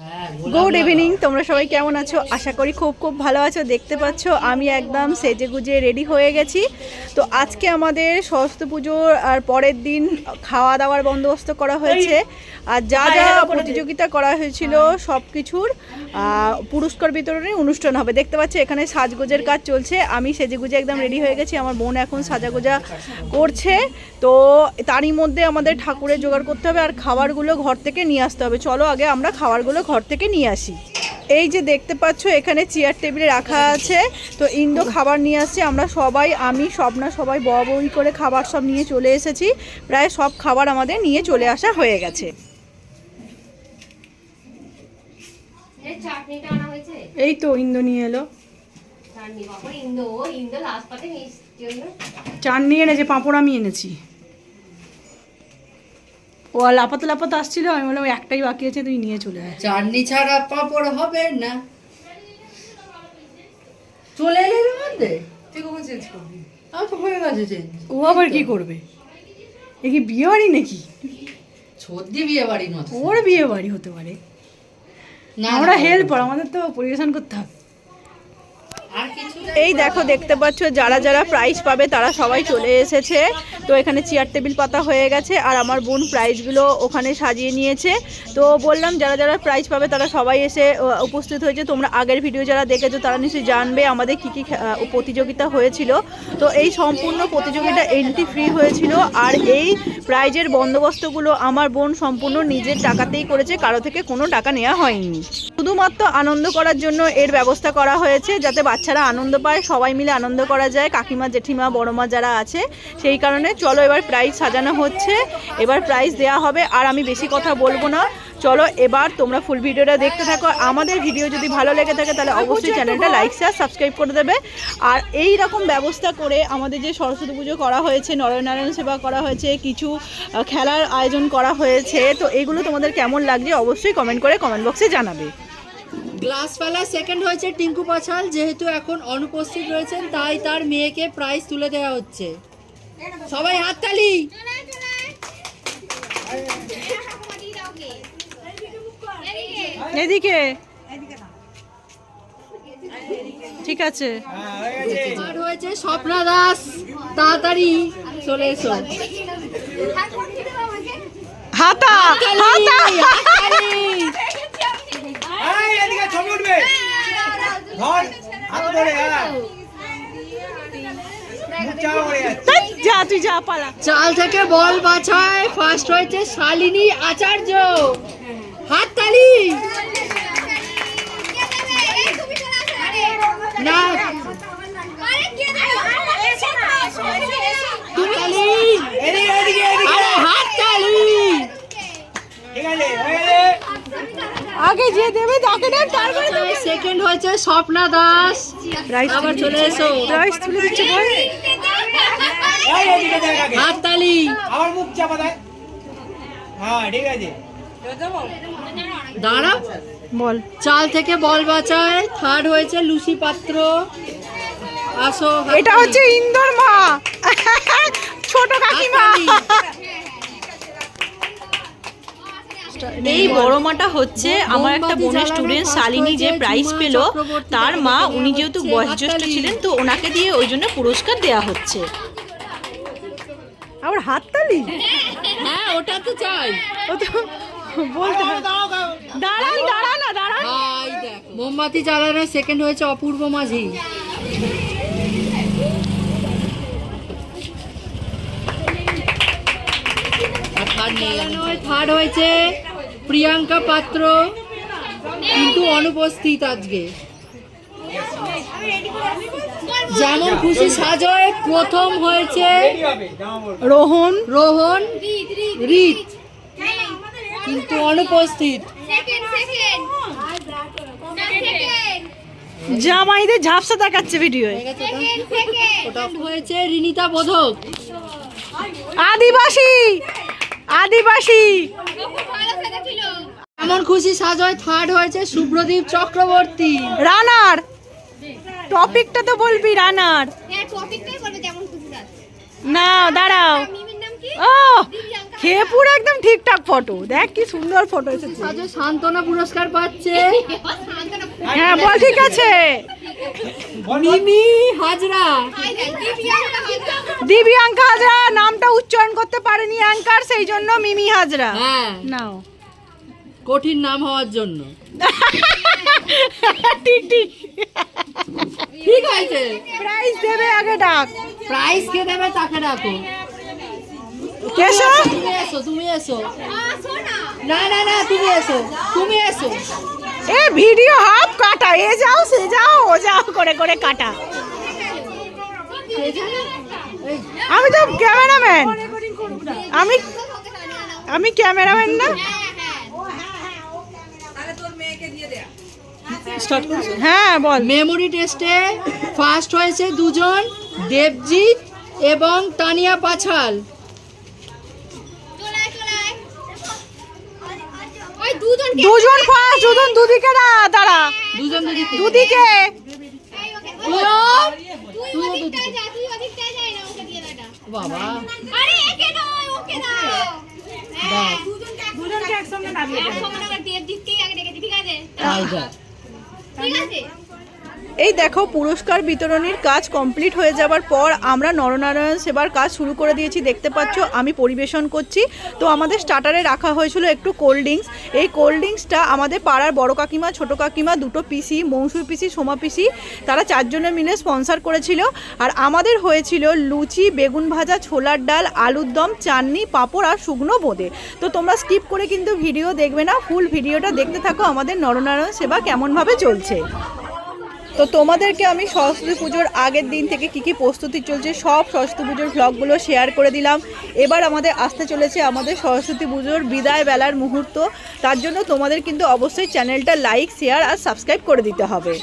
Wow. Good evening তোমরা সবাই কেমন আছো? আশা করি খুব খুব ভালো আছো দেখতে পাচ্ছ আমি একদম সেজে গুজে রেডি হয়ে গেছি। তো আজকে আমাদের সরস্বতী পুজোর আর পরের দিন খাওয়া দাওয়ার বন্দোবস্ত করা হয়েছে। আর যা যা প্রতিযোগিতা করা হয়েছিল সব কিছুর পুরস্কার বিতরণের অনুষ্ঠান হবে। দেখতে পাচ্ছ এখানে সাজগোজের কাজ চলছে। আমি সেজে গুজে একদম রেডি হয়ে গেছি আমার বোন এখন সাজাগোজা করছে। তো তারই মধ্যে আমাদের ঠাকুরের জোগাড় করতে হবে আর খাবারগুলো ঘর থেকে নিয়ে আসতে হবে। চলো আগে আমরা খাবারগুলো ঘর থেকে নিয়ে আসি। এই যে দেখতে পাচ্ছ এখানে চেয়ার টেবিলে রাখা আছে। তো ইন্দো খাবার নিয়ে আসছে। আমরা সবাই আমি স্বপ্না সবাই বই করে খাবার সব নিয়ে চলে এসেছি। প্রায় সব খাবার আমাদের নিয়ে চলে আসা হয়ে গেছে। এই তো ইন্দো নিয়ে এলো। চাটনি বাবা ইন্দো ও ইন্দো লাস্ট পাতে মিষ্টির জন্য? চান নিয়ে এনেছে পাঁপড় আমি এনেছি। ও লাপাতে লাপাতে আসছিল আমি বললাম একটাই বাকি আছে তুই নিয়ে চলে আয়। চাটনি ছাড়া পাঁপড় হবে না। চলে এলে এর মধ্যে? তুই কখন চেঞ্জ করবি? আমার তো হয়ে গেছে চেঞ্জ ও আবার কি করবে? এ কি বিয়ে বাড়ি নাকি? সর্দি বিয়ে বাড়ির মতো। ওর বিয়ে বাড়ি হতে পারে। না আমরা না, হেল্পার আমাদের তো পরিবেশন করতে হবে। এই দেখো, দেখতে পাচ্ছ, যারা যারা প্রাইজ পাবে তারা সবাই চলে এসেছে। তো এখানে চেয়ার টেবিল পাতা হয়ে গেছে আর আমার বোন প্রাইজগুলো ওখানে সাজিয়ে নিয়েছে। তো বললাম, যারা যারা প্রাইজ পাবে তারা সবাই এসে উপস্থিত হয়েছে। তোমরা আগের ভিডিও যারা দেখেছ তারা নিশ্চয়ই জানবে আমাদের কী কী প্রতিযোগিতা হয়েছিল। তো এই সম্পূর্ণ প্রতিযোগিতা এন্ট্রি ফ্রি হয়েছিল আর এই প্রাইজের বন্দোবস্তগুলো আমার বোন সম্পূর্ণ নিজের টাকাতেই করেছে। কারও থেকে কোনো টাকা নেওয়া হয়নি। শুধুমাত্র আনন্দ করার জন্য এর ব্যবস্থা করা হয়েছে, যাতে বাচ্চারা আনন্দ পায়, সবাই মিলে আনন্দ করা যায়। কাকিমা, জেঠিমা, বড়মা যারা আছে, সেই কারণে চলো এবার প্রাইজ সাজানো হচ্ছে। এবার প্রাইজ দেওয়া হবে, আর আমি বেশি কথা বলব না। চলো এবার তোমরা ফুল ভিডিওটা দেখতে থাকো। আমাদের ভিডিও যদি ভালো লেগে থাকে তাহলে অবশ্যই চ্যানেলটা লাইক শেয়ার সাবস্ক্রাইব করে দেবে। আর এই রকম ব্যবস্থা করে আমাদের যে সরস্বতী পুজো করা হয়েছে নরনারায়ণ সেবা করা হয়েছে কিছু খেলার আয়োজন করা হয়েছে তো এগুলো তোমাদের কেমন লাগছে অবশ্যই কমেন্ট করে কমেন্ট বক্সে জানাবে। গ্লাস ফেলা সেকেন্ড হয়েছে টিঙ্কু পাছাল যেহেতু এখন অনুপস্থিত রয়েছেন তাই তার মেয়েকে প্রাইজ তুলে দেওয়া হচ্ছে। সবাই হাততালি! এদিকে? ঠিক আছে। হয়েছে স্বপ্না দাস তাড়াতাড়ি চলে এসো। হাতা হাতা। হাত হ্যাঁ। চাল থেকে বল বাছায় ফার্স্ট হয়েছে শালিনী আচার্য। হাততালি। না আগে যে দেবে তাকে না তারপরে সেকেন্ড হয়েছে স্বপ্না দাস। প্রাইস আবার চলে এসো। প্রাইস তুলে দিচ্ছে বল। এই এদিকে দেখ আগে। হাততালি আবার মুখ চাপা দেয়। হ্যাঁ ঠিক আছে। দাঁড়া বল। চাল থেকে বল বাঁচায়। থার্ড হয়েছে লুসি পাত্র। আসো এটা হচ্ছে ইন্দোর মা। ছোট কাকিমা। এই বড় মাটা হচ্ছে আমার একটা বোনের স্টুডেন্ট শালিনী যে প্রাইজ পেল তার মা উনি যেহেতু বয়োজ্যেষ্ঠ ছিলেন তো ওনাকে দিয়ে ওই জন্য পুরস্কার দেওয়া হচ্ছে। আবার হাততালি? হ্যাঁ ওটা তো চাই। ও তো বলতে হবে। মোমবাতি জ্বালানো সেকেন্ড হয়েছে অপূর্ব মাঝি। থার্ড হয়েছে প্রিয়াঙ্কা পাত্র কিন্তু অনুপস্থিত আজকে। যেমন খুশি সাজয় প্রথম হয়েছে রোহন। রোহন রিত। কিন্তু অনুপস্থিত। জামাইদের ঝাপসা দেখাচ্ছে ভিডিওয়ে। ওটা হয়েছে রিনিতা বোধক আদিবাসী! আদিবাসী! এমন খুশি সাজয় থার্ড হয়েছে শুভ্রদীপ চক্রবর্তী। রানার! টপিকটা তো বলবি রানার। না দাঁড়াও। ও! খেয়ে পুরো একদম ঠিকঠাক ফটো দেখ কি সুন্দর ফটো এসেছে। সান্ত্বনা পুরস্কার পাচ্ছে। হ্যাঁ বল ঠিক আছে। মিমি হাজরা। দিব্যাঙ্কা হাজরা নামটা উচ্চারণ করতে পারেনি অ্যাঙ্কার সেই জন্য মিমি হাজরা। হ্যাঁ। নাও। কঠিন নাম হওয়ার জন্য। ঠিক ঠিক ঠিক আছে। প্রাইজ দেবে আগে ডাক। প্রাইস কে দেবে তাকে ডাকো। কেশো তুমি এসো তুমি এসো। না না না তুমি এসো তুমি এসো। এ ভিডিও হাফ কাটা এ যাও সে যাও ও যাও করে করে কাটা। আমি তো ক্যামেরাম্যান। আমি আমি ক্যামেরাম্যান না? হ্যাঁ বল। মেমোরি টেস্টে ফার্স্ট হয়েছে দুজন দেবজিৎ এবং তানিয়া পাছাল ওই দুজন দুজন ফার্স্ট দুজন দুদিকে না দাঁড়া। দুজন দুদিকে। দুদিকে। তুই ওদিকটায় যা তুই ওদিকটায় যাই না ওকে দিয়ে দাও। বাবা। আরে একে নয় ওকে দাও। দাও। দুজনকে একসঙ্গে না দিয়ে একসঙ্গে না দিতেই আগে ডেকেছি ঠিক আছে? ঠিক আছে? এই দেখো পুরস্কার বিতরণের কাজ কমপ্লিট হয়ে যাবার পর আমরা নরনারায়ণ সেবার কাজ শুরু করে দিয়েছি। দেখতে পাচ্ছ আমি পরিবেশন করছি। তো আমাদের স্টার্টারে রাখা হয়েছিল একটু কোল্ড ড্রিঙ্কস এই কোল্ড ড্রিঙ্কসটা আমাদের পাড়ার বড় কাকিমা, ছোট কাকিমা, দুটো পিসি, মৌসুর পিসি, সোমা পিসি, তারা চারজনে মিলে স্পন্সার করেছিল। আর আমাদের হয়েছিল লুচি, বেগুন ভাজা, ছোলার ডাল, আলুর দম চাননি পাঁপড় আর শুকনো বোঁদে। তো তোমরা স্কিপ করে কিন্তু ভিডিও দেখবে না ফুল ভিডিওটা দেখতে থাকো আমাদের নরনারায়ণ সেবা কেমনভাবে চলছে। তো তোমাদেরকে আমি সরস্বতী পুজোর আগের দিন থেকে কি কি প্রস্তুতি চলছে সব সরস্বতী পুজোর ভ্লগগুলো শেয়ার করে দিলাম। এবার আমাদের আসতে চলেছে আমাদের সরস্বতী পুজোর বিদায় বেলার মুহূর্ত। তার জন্য তোমাদের কিন্তু অবশ্যই চ্যানেলটা লাইক শেয়ার আর সাবস্ক্রাইব করে দিতে হবে।